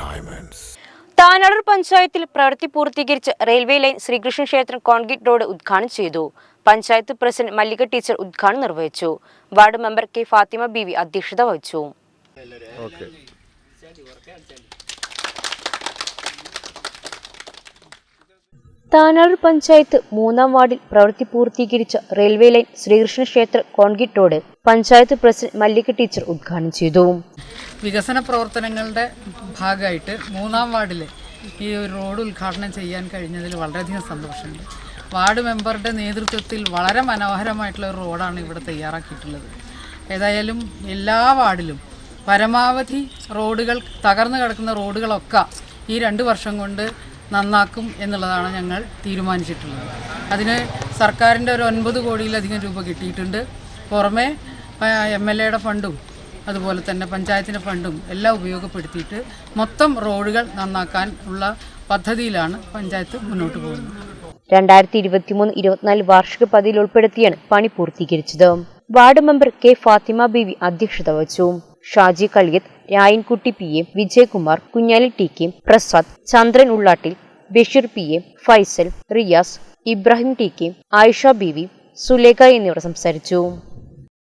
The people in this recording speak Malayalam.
Diamonds. താനാളൂർ പഞ്ചായത്തിൽ പ്രവൃത്തി പൂർത്തീകരിച്ച് റെയിൽവേ ലൈൻ ശ്രീകൃഷ്ണ ക്ഷേത്രം കോൺക്രീറ്റ് റോഡ് ഉദ്ഘാടനം ചെയ്തു. പഞ്ചായത്ത് പ്രസിഡന്റ് മല്ലിക ടീച്ചർ ഉദ്ഘാടനം നിർവഹിച്ചു. Ward member K Fathima Beevi അധ്യക്ഷത വഹിച്ചു. താനാളൂർ പഞ്ചായത്ത് മൂന്നാം വാർഡിൽ പ്രവൃത്തി പൂർത്തീകരിച്ച റെയിൽവേ ലൈൻ ശ്രീകൃഷ്ണ ക്ഷേത്ര concrete road panchayat president Mallika teacher ഉദ്ഘാടനം ചെയ്തു. വികസന പ്രവർത്തനങ്ങളുടെ ഭാഗമായിട്ട് മൂന്നാം വാർഡിലെ ഈ റോഡ് ഉദ്ഘാടനം ചെയ്യാൻ കഴിഞ്ഞതിൽ വളരെയധികം സന്തോഷമുണ്ട്. വാർഡ് മെമ്പറുടെ നേതൃത്വത്തിൽ വളരെ മനോഹരമായിട്ടുള്ള ഒരു റോഡാണ് ഇവിടെ തയ്യാറാക്കിയിട്ടുള്ളത്. ഏതായാലും എല്ലാ വാർഡിലും പരമാവധി റോഡുകൾ തകർന്നു കിടക്കുന്ന റോഡുകളൊക്കെ ഈ രണ്ട് വർഷം കൊണ്ട് നന്നാക്കും എന്നുള്ളതാണ് ഞങ്ങൾ തീരുമാനിച്ചിട്ടുള്ളത്. അതിന് സർക്കാരിന്റെ ഒരു ഒൻപത് കോടിയിലധികം രൂപ കിട്ടിയിട്ടുണ്ട്. പുറമെ എം എൽ എയുടെ ഫണ്ടും അതുപോലെ തന്നെ പഞ്ചായത്തിന്റെ ഫണ്ടും എല്ലാം ഉപയോഗപ്പെടുത്തിയിട്ട് മൊത്തം റോഡുകൾ നന്നാക്കാൻ ഉള്ള പദ്ധതിയിലാണ് പഞ്ചായത്ത് മുന്നോട്ട് പോകുന്നത്. രണ്ടായിരത്തി ഇരുപത്തിമൂന്ന് ഇരുപത്തിനാല് വാർഷിക പദ്ധതിയിൽ ഉൾപ്പെടുത്തിയാണ് പണി പൂർത്തീകരിച്ചത്. Ward member K Fathima Beevi അധ്യക്ഷത വഹിച്ചു. Shaji Kaliyath Rayankutty P A Vijayakumar Kunjali T K Prasad Chandran Ullattil Basheer P A Faisal Riyas Ibrahim T K Ayisha Beevi Sulekha എന്നിവർ സംസാരിച്ചു.